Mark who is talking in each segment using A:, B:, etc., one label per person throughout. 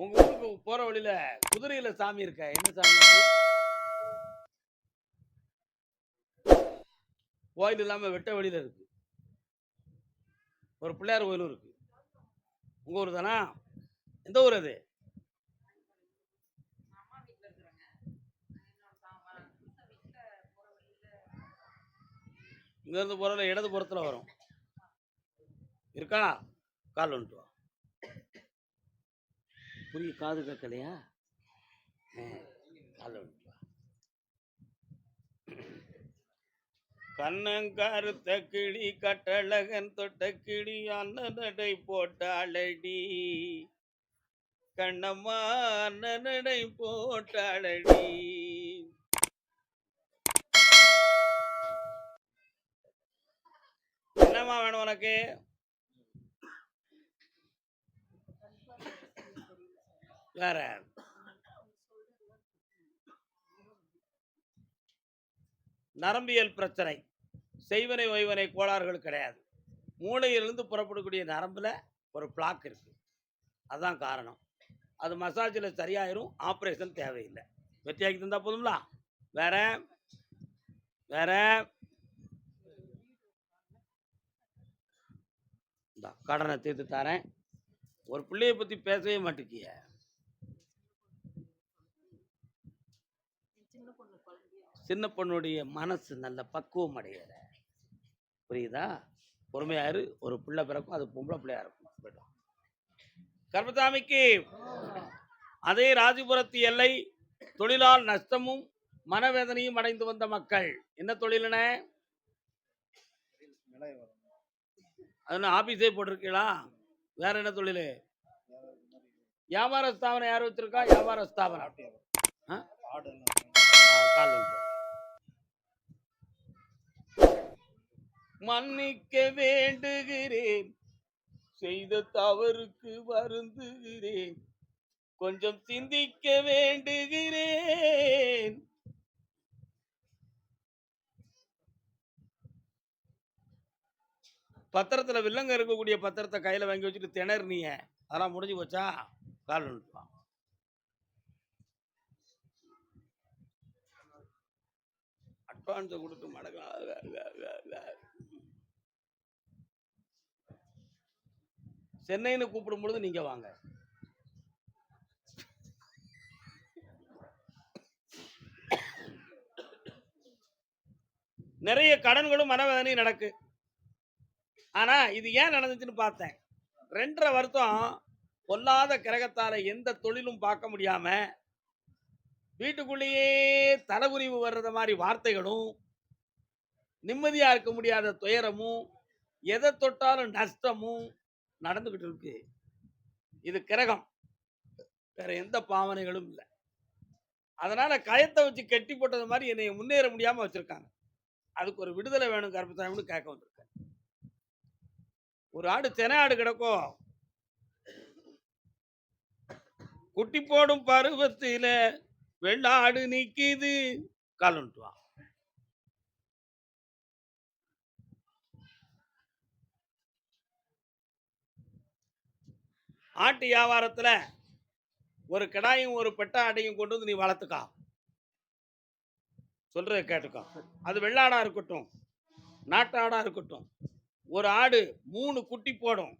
A: உங்க ஊருக்கு போற வழியில குதிரையில சாமி இருக்க? என்ன சாமி கோயில் இல்லாம வெட்ட வழியில இருக்கு. ஒரு பிள்ளையார் கோயிலும் இருக்கு. உங்க ஊர் தானா? எந்த ஊர் அது? இங்கேருந்து இருந்து இடது புறத்தில் வரும். இருக்கா? கால் வந்துட்டு வா. புரிய காது கேட்கலையா? ஆ, கண்ணங்கருத்த கிளி கட்டழகன் தொட்ட கிளி அண்ணனடை போட்டாளடி கண்ணம்மா அண்ணனடை போட்டாளடி என்னம்மா வேணும் உனக்கு? வேற. நரம்பியல் பிரச்சனை. செய்வனை ஓய்வனை கோளாறுகள் கிடையாது. மூளையிலிருந்து புறப்படக்கூடிய நரம்பில் ஒரு பிளாக் இருக்கு. அதுதான் காரணம். அது மசாஜில் சரியாயிரும் ஆப்ரேஷன் தேவையில்லை. வெற்றியாக்கி தந்தால் போதுங்களா வேற. வேற. கடனை தீர்த்து தரேன். ஒரு பிள்ளையை பற்றி பேசவே மாட்டேங்கிய சின்ன பொண்ணுடைய மனசு நல்ல பக்குவம் அடையிற. புரியுதா? பொறுமையாரு ஒரு பிள்ளை பிறக்கும் அது பொம்பளை பிள்ளையா இருக்கும். கர்மசாமிக்கு அதே ராஜபுரத்து எல்லை தொழிலால் நஷ்டமும் மனவேதனையும் அடைந்து வந்த மக்கள். என்ன தொழிலுன அது ஆபீஸே போட்டிருக்கீங்களா? வேற என்ன தொழில்? வியாபார ஸ்தாபனம் யார் வச்சிருக்கா? வியாபார ஸ்தாபனம். ஆ? கால் விட்டு. மன்னிக்க வேண்டுகிறேன். செய்த தவறுக்கு வருந்துகிறேன். கொஞ்சம் சிந்திக்க வேண்டுகிறேன். பத்திரத்துல வில்லங்க இருக்கக்கூடிய பத்திரத்தை கையில வாங்கி வச்சுட்டு திணறினீங்க அதெல்லாம் முடிஞ்சு போச்சா? கால் விட்டுவா அட்வான்ஸை கொடுத்து மடங்கா சென்னைன்னு கூப்பிடும் பொழுது நீங்க வாங்க. நிறைய கடன்களும் மனவேதனையும் நடக்கு. ஆனா இது ஏன் நடந்துச்சுன்னு பார்த்தேன். ரெண்டரை வருத்தம் பொல்லாத கிரகத்தால எந்த தொழிலும் பார்க்க முடியாம வீட்டுக்குள்ளேயே தலைகுறிவு வர்றத மாதிரி வார்த்தைகளும் நிம்மதியா இருக்க முடியாத துயரமும் எதை தொட்டாலும் நஷ்டமும் நடந்துகிட்டு இருக்கு இது கிரகம். வேற எந்த பாவனைகளும் இல்லை. அதனால கயத்தை வச்சு கெட்டி போட்டது மாதிரி என்னை முன்னேற முடியாம வச்சிருக்காங்க. அதுக்கு ஒரு விடுதலை வேணும் கருப்பசாமின்னு கேட்க வந்திருக்கேன். ஒரு ஆடு தென ஆடு கிடக்கும் குட்டி போடும் பருவத்தில வெள்ளாடு நிக்கிது. காலன்ட்டு ஆட்டு வியாபாரத்தில் ஒரு கிடாயும் ஒரு பெட்டா ஆட்டையும் கொண்டு வந்து நீ வளர்த்துக்கா. சொல்கிறத கேட்டுக்கோ. அது வெள்ளாடாக இருக்கட்டும் நாட்டாடாக இருக்கட்டும். ஒரு ஆடு மூணு குட்டி போடும்.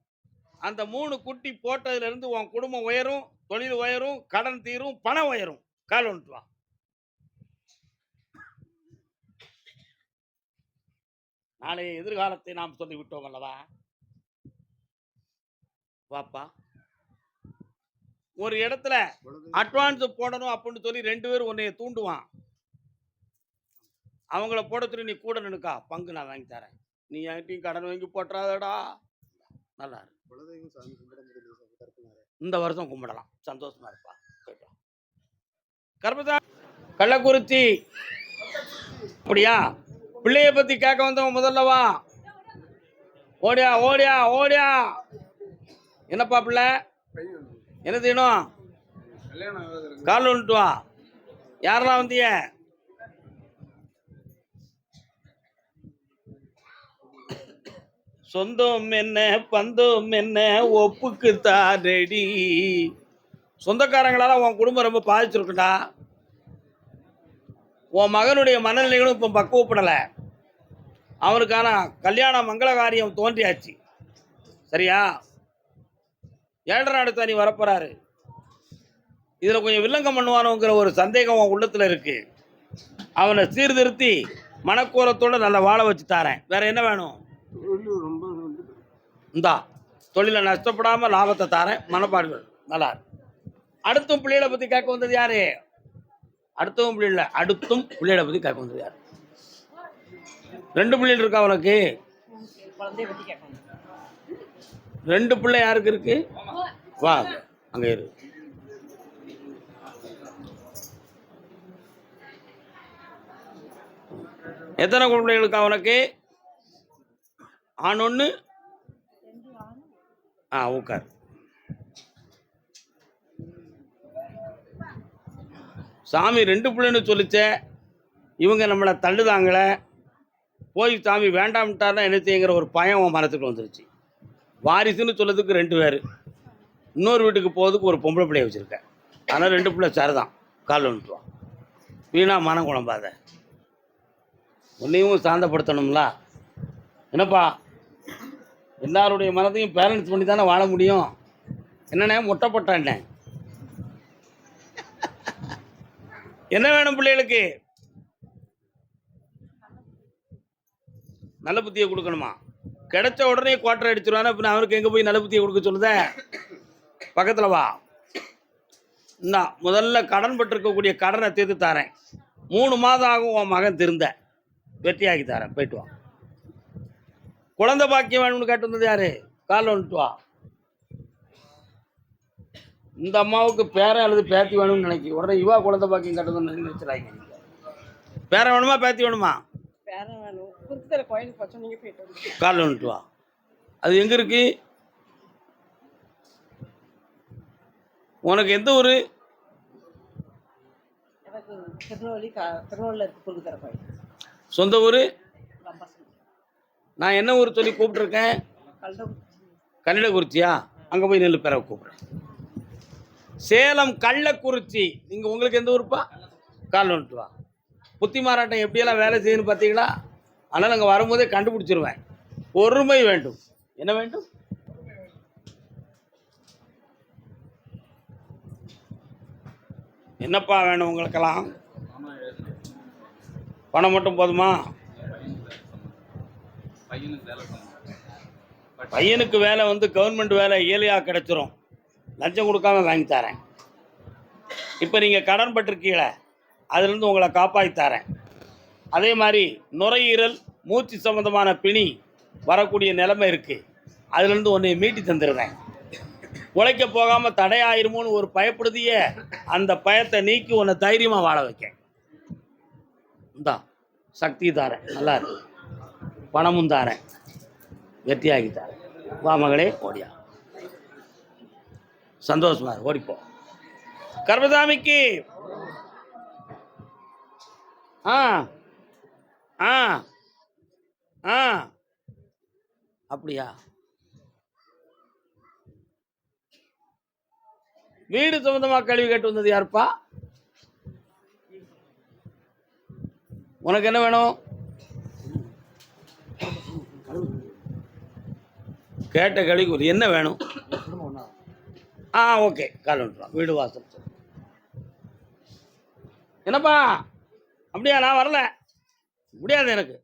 A: அந்த மூணு குட்டி போட்டதுலேருந்து உன் குடும்பம் உயரும் தொழில் உயரும் கடன் தீரும் பணம் உயரும். கால் ஒன்று வா. நாளைய எதிர்காலத்தை நாம் சொல்லி விட்டோம் அல்லவா? வாப்பா. ஒரு இடத்துல அட்வான்ஸ் போடணும் அப்படின்னு சொல்லி ரெண்டு பேரும் உன்னைய தூண்டுவான். அவங்கள போட சொல்லி நீ கூட நினைக்கா பங்கு நான் வாங்கி தரேன். நீ என்கிட்டயும் கடன் வாங்கி போட்டுறாதடா. நல்லா
B: இருக்கு
A: இந்த வருஷம் கும்பிடலாம். சந்தோஷமா இருப்பா. கர்மதா கள்ளக்குறிச்சி. அப்படியா? பிள்ளைய பத்தி கேட்க வந்தவன் முதல்ல வா. ஓடியா ஓடியா ஓடியா. என்னப்பா பிள்ளை? என்ன செய்யணும்? கால் வந்துட்டு வா. யாரெல்லாம் வந்தீங்க? சொந்தம் என்ன பந்தம் என்ன ஒப்புக்கு தாரடி சொந்தக்காரங்களால உன் குடும்பம் ரொம்ப பாதிச்சிருக்குடா. உன் மகனுடைய மனநிலைகளும் இப்போ பக்குவப்படலை. அவனுக்கான கல்யாண மங்கள காரியம் தோன்றியாச்சு. சரியா? ஏழரை நாடு தனி வரப்போறாரு. இதில் கொஞ்சம் வில்லங்கம் பண்ணுவானுங்கிற ஒரு சந்தேகம் அவன் உள்ளத்தில் இருக்கு. அவனை சீர்திருத்தி மனக்கோரத்தோட நல்லா வாழ வச்சு தாரேன். வேற என்ன வேணும்?
B: ரொம்ப
A: இந்தா தொழிலை நஷ்டப்படாமல் லாபத்தை தாரேன். மனப்பாடுகள் நல்லா அடுத்தும் பிள்ளைகளை பற்றி கேட்க வந்தது யாரு? அடுத்தவும் பிள்ளைகள அடுத்தும் பிள்ளைகளை பற்றி கேட்க வந்தது யார்? ரெண்டு பிள்ளைகள் இருக்கா அவனுக்கு
C: குழந்தைய பத்தி கேட்கணும்
A: ரெண்டு பிள்ளை யாருக்கு இருக்கு? வா அங்கே இரு. எத்தனை பிள்ளைகளுக்கா உனக்கு? ஆண் ஒன்று ஆ உட்கார். சாமி ரெண்டு பிள்ளைன்னு சொல்லிச்சே. இவங்க நம்மளை தள்ளுதாங்களே. போய் சாமி வேண்டாம்ட்டாருன்னா என்ன செய்யுங்கிற ஒரு பயம் உன் மனத்துக்கு வந்துருச்சு. வாரிசுன்னு சொல்லதுக்கு ரெண்டு பேர். இன்னொரு வீட்டுக்கு போகிறதுக்கு ஒரு பொம்பளை பிள்ளைய வச்சுருக்கேன். ஆனால் ரெண்டு பிள்ளை சரிதான். கால் வந்துட்டுவான் வீணா மனம் குழம்பாத. உன்னையும் சாந்தப்படுத்தணும்ல. என்னப்பா? எல்லாருடைய மனதையும் பேலன்ஸ் பண்ணி தானே வாழ முடியும். என்னண்ணே முட்டைப்பட்டாண்ணே என்ன வேணும் பிள்ளைகளுக்கு? நல்ல புத்தியை கொடுக்கணுமா? கிடைச்ச உடனே குவார்டர் அடிச்சிருவானா நான் அவருக்கு எங்கே போய் நலபுத்தியை கொடுக்க சொல்லுத? பக்கத்தில் வா. இந்தா முதல்ல கடன் பட்டிருக்கக்கூடிய கடனை தீர்த்து தரேன். மூணு மாதம் ஆகும் உன் மகன் திருந்த. வெற்றியாக்கி தரேன் போயிட்டு வா. குழந்தை பாக்கியம் வேணும்னு கேட்டு வந்தது யாரு? காலில் வந்துட்டு வா. இந்த அம்மாவுக்கு பேரை அல்லது பேத்தி வேணும்னு நினைக்கி. உடனே இவா குழந்தை பாக்கியம் கட்டுறதுன்னு நினைச்சிடாங்க பேரை வேணுமா பேத்தி வேணுமா?
C: குறுக்குத்தர கோயிலுக்கு போச்சோம் நீங்க போயிட்டு வந்து
A: காலில் வந்துட்டு வா. அது எங்கே இருக்கு? உனக்கு எந்த ஊர்?
C: எனக்கு திருநெல்வேலி திருநெல்வேலியில் இருக்கு குறுக்குத்தர கோயில்.
A: சொந்த ஊர்? நான் என்ன ஊர் சொல்லி கூப்பிட்ருக்கேன்
C: கல்டம்
A: கல்லக்குறிச்சியா அங்கே போய் நெல் பெற கூப்பிட்றேன் சேலம் கள்ளக்குறிச்சி. நீங்கள் உங்களுக்கு எந்த ஊருப்பா? கால் வந்துட்டு வா. புத்தி மாறாட்டம் எப்படியெல்லாம் வேலை செய்யணும்னு பார்த்தீங்களா ஆனால் அங்கே வரும்போதே கண்டுபிடிச்சிருவேன். பொறுமை வேண்டும். என்ன வேண்டும்? என்னப்பா வேணும் உங்களுக்கெல்லாம்? பணம் மட்டும் போதுமா? பையனுக்கு வேலை வந்து கவர்மெண்ட் வேலை இயலியாக கிடைச்சிரும். லஞ்சம் கொடுக்காம வாங்கி தரேன். இப்போ நீங்கள் கடன் பட்டிருக்கீங்களே அதுலேருந்து உங்களை காப்பாற்றி தரேன். அதே மாதிரி நுரையீரல் மூச்சு சம்மந்தமான பிணி வரக்கூடிய நிலைமை இருக்குது அதுலேருந்து உன்னை மீட்டி தந்துடுறேன். உழைக்க போகாமல் தடையாயிருமோன்னு ஒரு பயப்படுதிய அந்த பயத்தை நீக்கி உன்னை தைரியமாக வாழ வைக்க தான் சக்தி தாரேன். நல்லா இருக்கு பணமும் தாரேன். வெற்றியாகி தாரேன். வா மகளே ஓடியா. சந்தோஷமா ஓடிப்போம் ஓடிப்போ. கர்மசாமிக்கு. ஆ. ஆ ஆ. அப்படியா? வீடு சம்பந்தமாக கேள்வி கேட்டு வந்தது யாருப்பா? உனக்கு என்ன வேணும்? கேட்ட கேள்விக்கு ஒரு என்ன வேணும்? ஆ ஓகே. கால் விட்டுறோம் வீடு வாசல். என்னப்பா? அப்படியா நான் வரல. முடியாது எனக்கு.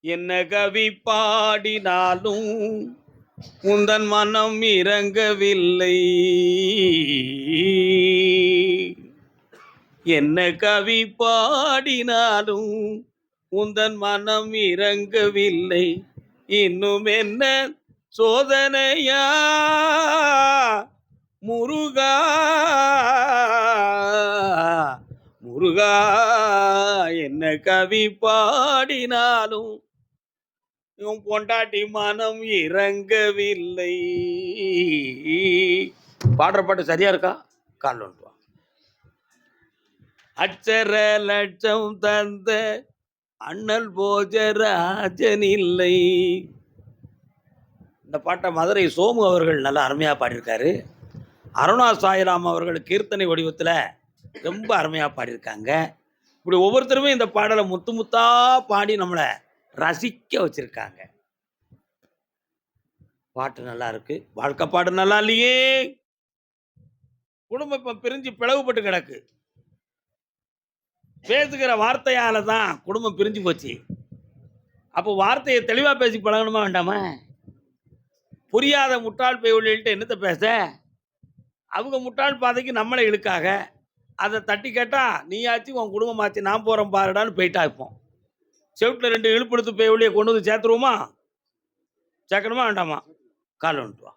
A: என்ன கவி பாடினாலும் உந்தன் மனம் இறங்கவில்லை. என்ன கவி பாடினாலும் உந்தன் மனம் இறங்கவில்லை. இன்னும் என்ன சோதனையா? முருகா முருகா என்ன கவி பாடினாலும் உன் பொண்டாட்டி மனம் இறங்கவில்லை. பாடுற பாட்டு சரியா இருக்கா? கால் வந்துட்டு அச்சர லட்சம் தந்த அண்ணல் போஜராஜன் இல்லை. இந்த பாட்டை மதுரை சோமு அவர்கள் நல்லா அருமையாக பாடியிருக்காரு. அருணா சாய்ராம் அவர்கள் கீர்த்தனை வடிவத்தில் ரொம்ப அருமையாக பாடியிருக்காங்க. இப்படி ஒவ்வொருத்தருமே இந்த பாடலை முத்து முத்தா பாடி நம்மளை ரசிக்க வச்சிருக்காங்க. பாட்டு நல்லா இருக்கு. வாழ்க்கை பாடு நல்லா இல்லையே. குடும்பம் இப்போ பிரிஞ்சு பிளவுபட்டு கிடக்கு. பேசுகிற வார்த்தையால தான் குடும்பம் பிரிஞ்சு போச்சு. அப்போ வார்த்தையை தெளிவாக பேசி பழகணுமா வேண்டாமா? புரியாத முட்டாள் பெய்வழிகள்ட்ட என்னத்தை பேச? அவங்க முட்டாள் பாதைக்கு நம்மளை இழுக்காக அதை தட்டி கேட்டால் நீயாச்சு உன் குடும்பமாச்சு நான் போகிறேன் பாருடான்னு போயிட்டா இருப்போம் செவிட்டில் ரெண்டு இழுப்படுத்து பெய்வழியை கொண்டு வந்து சேர்த்துருவோமா? சேர்க்கணுமா? வேண்டாமா? கால் வந்துட்டு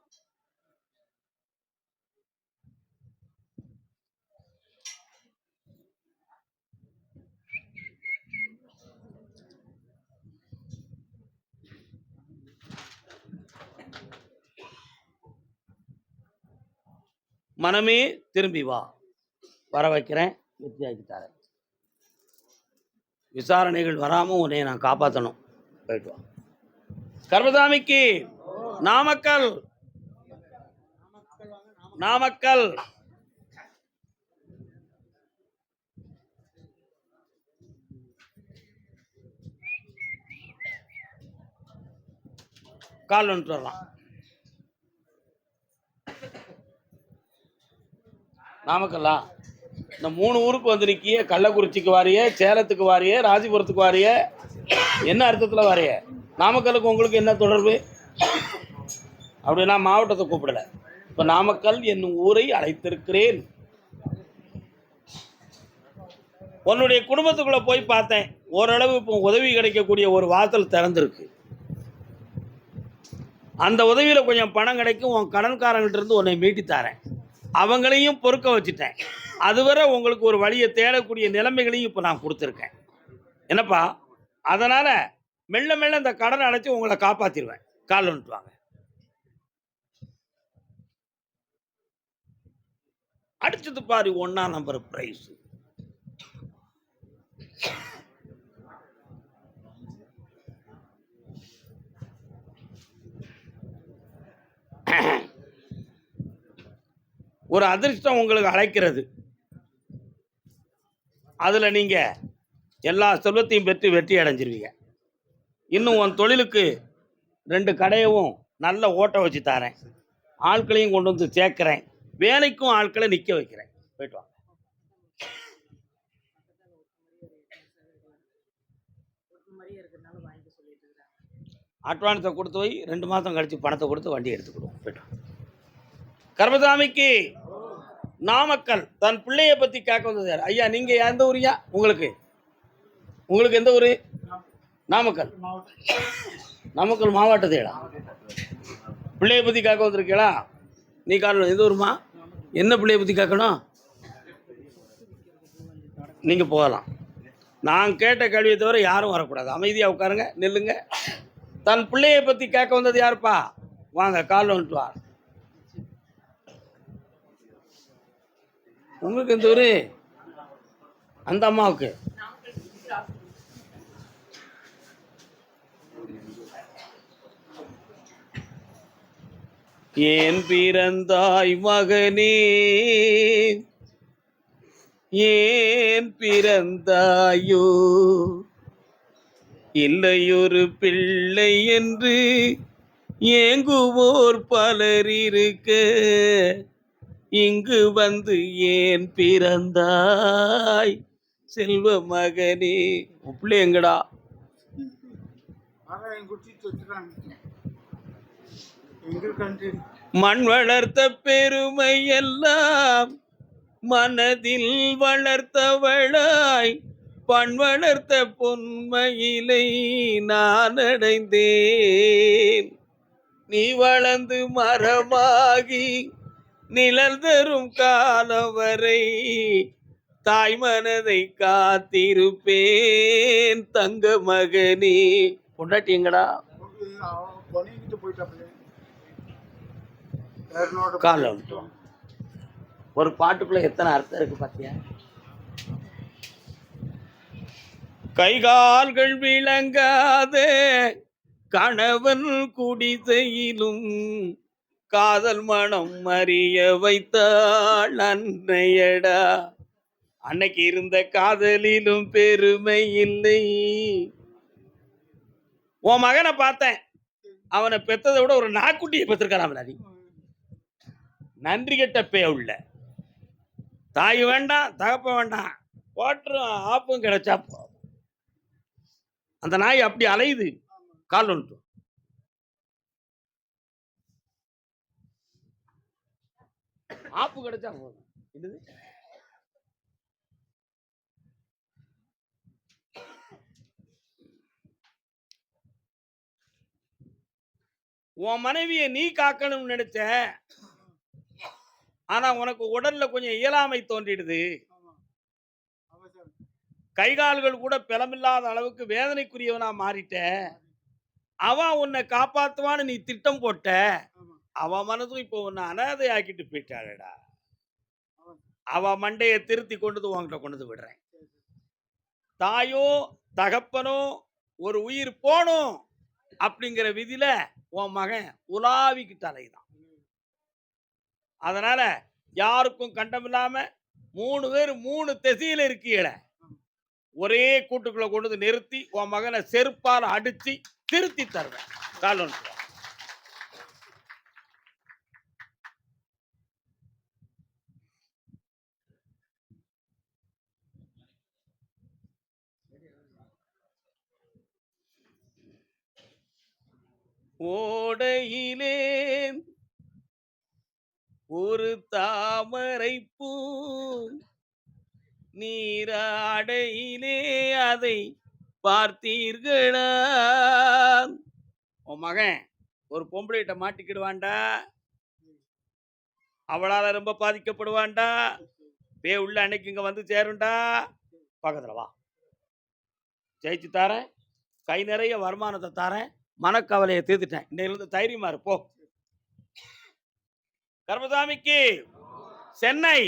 A: மனமே திரும்பி வா. வர வைக்கிறேன். வெற்றியாக்கி தரேன். விசாரணைகள் வராமல் உன்னை நான் காப்பாற்றணும் போயிட்டு வா. கர்மசாமிக்கு நாமக்கல். நாமக்கல். கால் வந்துட்டு வரலாம். நாமக்கல்லா. இந்த மூணு ஊருக்கு வந்திருக்கிய கள்ளக்குறிச்சிக்கு வாரிய சேலத்துக்கு வாரிய ராஜிபுரத்துக்கு வாரிய. என்ன அர்த்தத்தில் வாரிய? நாமக்கலுக்கு உங்களுக்கு என்ன தொடர்பு? அப்படின்னா மாவட்டத்தை கூப்பிடல. இப்போ நாமக்கல் என்னும் ஊரை அழைத்திருக்கிறேன். உன்னுடைய குடும்பத்துக்குள்ள போய் பார்த்தேன். ஓரளவு இப்போ உதவி கிடைக்கக்கூடிய ஒரு வாசல் திறந்திருக்கு. அந்த உதவியில் கொஞ்சம் பணம் கிடைக்கும். உன் கடன்காரங்கிட்ட இருந்து உன்னை மீட்டி தரேன். அவங்களையும் பொறுக்க வச்சுட்டேன். அதுவரை உங்களுக்கு ஒரு வழியை தேடக்கூடிய நிலைமைகளையும் இப்போ நான் கொடுத்துருக்கேன். என்னப்பா? அதனால் மெல்ல மெல்ல இந்த கடனை அடைச்சி உங்களை காப்பாற்றிடுவேன் கால் வந்துட்டு வாங்க. அடிச்சது பாரு ஒன்னா நம்பர் பிரைஸ் ஒரு அதிர்ஷ்டம் உங்களுக்கு அழைக்கிறது. அதில் நீங்கள் எல்லா செல்வத்தையும் பெற்று வெற்றி அடைஞ்சிருவீங்க. இன்னும் உன் தொழிலுக்கு ரெண்டு கடையவும் நல்ல ஓட்ட வச்சு தரேன். ஆட்களையும் கொண்டு வந்து சேர்க்குறேன். வேலைக்கும் ஆட்களை நிற்க வைக்கிறேன். போயிட்டு வாங்க. அட்வான்ஸை கொடுத்து போய் ரெண்டு மாதம் கழித்து பணத்தை கொடுத்து வண்டி எடுத்துக்கிடுவோம். போயிட்டு வாங்க. கர்மசாமிக்கு நாமக்கல் தன் பிள்ளைய பற்றி கேட்க வந்தது யார்? ஐயா நீங்கள் எந்த ஊரியா உங்களுக்கு. உங்களுக்கு எந்த ஊர்? நாமக்கல். நாமக்கல் மாவட்டத்தேடா. பிள்ளைய பற்றி கேட்க வந்திருக்கீங்களா? நீ காரணம் எந்த ஊருமா என்ன பிள்ளைய பற்றி கேட்கணும்? நீங்கள் போகலாம். நான் கேட்ட கேள்வியை தவிர யாரும் வரக்கூடாது. அமைதியாக உட்காருங்க நில்லுங்க. தன் பிள்ளைய பற்றி கேட்க வந்தது யாருப்பா? வாங்க காலில் வந்துட்டு வா உங்களுக்கு எந்த ஊர்? அந்த அம்மாவுக்கு. ஏன் பிறந்தாய் மகனே? ஏன் பிறந்தாயோ? இல்லையொரு பிள்ளை என்று ஏங்குவோர் பலர் இருக்க இங்கு வந்து ஏன் பிறந்தாய்? செல்வ மகனே. உன் பிள்ளை எங்கடா? மண் வளர்த்த பெருமை எல்லாம் மனதில் வளர்த்தவளாய். பண் வளர்த்த பொன்மையிலை நான் அடைந்தேன். நீ வளர்ந்து மரமாகி நிழல் தரும் காலம் வரை தாய் மனதை காத்திருப்பேன் தங்க மகனே. பொண்டாட்டி எங்கடா? வந்துட்டோம். ஒரு பாட்டுக்குள்ள எத்தனை அர்த்தம் இருக்கு பாத்தியா? கைகால்கள் விளங்காத கணவன் குடிசையிலும் காதல் மனம் அறிய வைத்தாள் அன்னையடா. அன்னைக்கு இருந்த காதலிலும் பெருமை இல்லை. உன் மகனை பார்த்தேன். அவனை பெத்ததை விட ஒரு நாக்குட்டியை பெற்றிருக்கான் அவன் நன்றி கெட்ட பே உள்ள தாய் வேண்டாம் தகப்ப வேண்டாம். ஓட்டரும் ஆப்பும் கிடைச்சா அந்த நாய் அப்படி அலையுது. கால் ஒன்று ஆப்பு கிடைச்சா போதும். என்னது? உன் மனைவியை நீ காக்கணும்னு நினைச்ச ஆனா உனக்கு உடல்ல கொஞ்சம் இயலாமை தோன்றிடுது. கை கால்கள் கூட பிளமில்லாத அளவுக்கு வேதனைக்குரியவனா மாறிட்ட. அவன் உன்னை காப்பாத்துவான்னு நீ திட்டம் போட்ட. அவன் மனதும் இப்போ உன்னை அனாதை ஆக்கிட்டு போயிட்டாளடா அவ மண்டையை திருத்தி கொண்டு வந்து உன்கிட்ட கொண்டு விடுறேன். தாயோ தகப்பனோ ஒரு உயிர் போணும் அப்படிங்கிற விதியில உன் மகன் உலாவிக்கிட்டு அலைதான். அதனால யாருக்கும் கண்டமில்லாம மூணு பேர் மூணு திசையில இருக்கீங்கள ஒரே கூட்டுக்குள்ள கொண்டு வந்து நிறுத்தி உன் மகனை செருப்பால அடிச்சு திருத்தி தருவேன். கால் ஒன்று தொடையிலே ஒரு தாமரை பூ நீராடையிலே அதை பார்த்தீர்களா? உன் மகன் ஒரு பொம்பளைகிட்ட மாட்டிக்கிடுவான்டா. அவளால ரொம்ப பாதிக்கப்படுவான்டா. பே உள்ள அன்னைக்கு இங்க வந்து சேரும்டா. பக்கத்துல வா. ஜெயிச்சு தாரேன். கை நிறைய வருமானத்தை தாரேன். மனக்கவலையை தீர்த்துட்டேன். இன்னையிலிருந்து தைரியமா இருப்போம் கர்மசாமிக்கு சென்னை.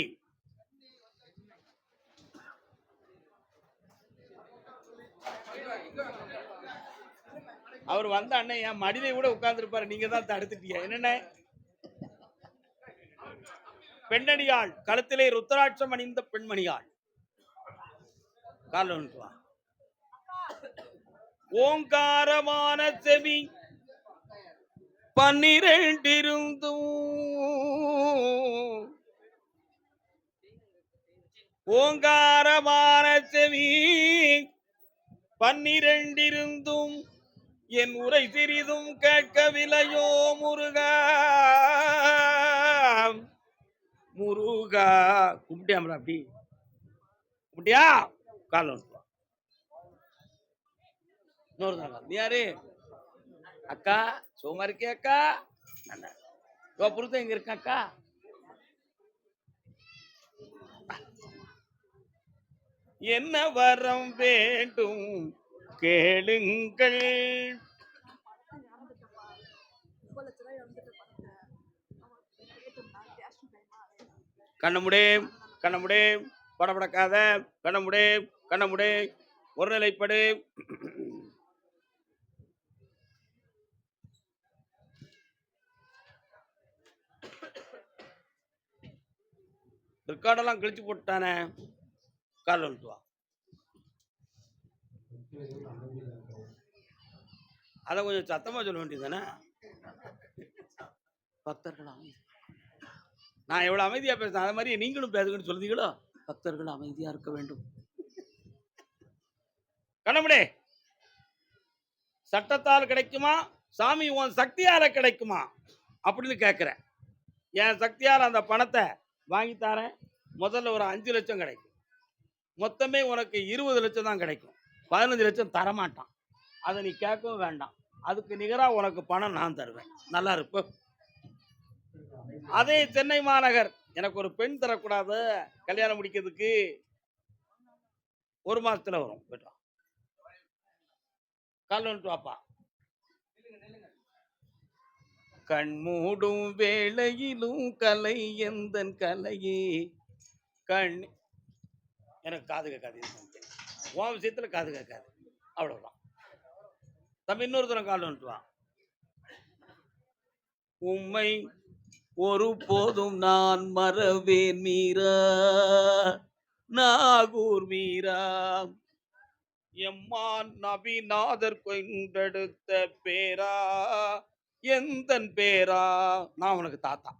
A: அவர் வந்த அண்ணன் என் மடியில கூட உட்கார்ந்துருப்பாரு. நீங்க தான் தடுத்துட்டீங்க என்னென்ன பெண்ணடியாள் கழுத்திலே ருத்ராட்சம் அணிந்த பெண்மணியாள். கால ஓங்காரமான செவி பன்னிரண்டிருந்தும் ஓங்காரமான செவி பன்னிரண்டிருந்தும் என் உரை சிறிதும் கேட்கவில்லையோ முருகா? முருகா கும்பிட்டியா அப்படி? கும்பிட்டியா? காலம் நீ யாரு? அக்கா சும்மா இருக்கே அக்கா. இவ புருத்தம் எங்க இருக்கா அக்கா? என்ன வரம் வேண்டும்? கேளுங்கள். கண்ணமுடே கண்ணமுடே. படபடக்காத கண்ணமுடே கண்ணமுடே. ஒருநிலைப்படு. ரெக்கார்டெல்லாம் கிழிச்சு போட்டானே? கால் வந்துட்டு வா அதை கொஞ்சம் சத்தமா சொல்ல வேண்டியதானே பக்தர்கள் அமைதி. நான் எவ்வளவு அமைதியா பேசுறேன்? அதே மாதிரி நீங்களும் பேசுங்கன்னு சொல்லுதீங்களோ பக்தர்கள் அமைதியா இருக்க வேண்டும். கண்ணமுடே. சட்டத்தால் கிடைக்குமா? சாமி உன் சக்தியால கிடைக்குமா? அப்படின்னு கேட்கிறேன் என் சக்தியால் அந்த பணத்தை வாங்கி தரேன். முதல்ல ஒரு அஞ்சு லட்சம் கிடைக்கும். மொத்தமே உனக்கு இருபது லட்சம் தான் கிடைக்கும். பதினஞ்சு லட்சம் தரமாட்டான். அதை நீ கேட்கவும் வேண்டாம். அதுக்கு நிகராக உனக்கு பணம் நான் தருவேன். நல்லா இருப்பு அதே சென்னை மாநகர். எனக்கு ஒரு பெண் தரக்கூடாது. கல்யாணம் முடிக்கிறதுக்கு ஒரு மாதத்தில் வரும் போயிட்டு வா. கால் வந்துட்டு வாப்பா. கண் மூடும் வேளையிலும் கலை எந்தன் கலையே? கண் எனக்கு காது கேட்காது இது உன் காது கேட்காது. அவ்வளவுதான். தம்பி இன்னொரு தரம் கால் வந்துட்டு உம்மை ஒரு போதும் நான் மறவேன் மீரா. நாகூர் மீரா. எம்மான் நபிநாதர் கொண்டெடுத்த பேரா. எந்தன் பேரா? நான் உனக்கு தாத்தா.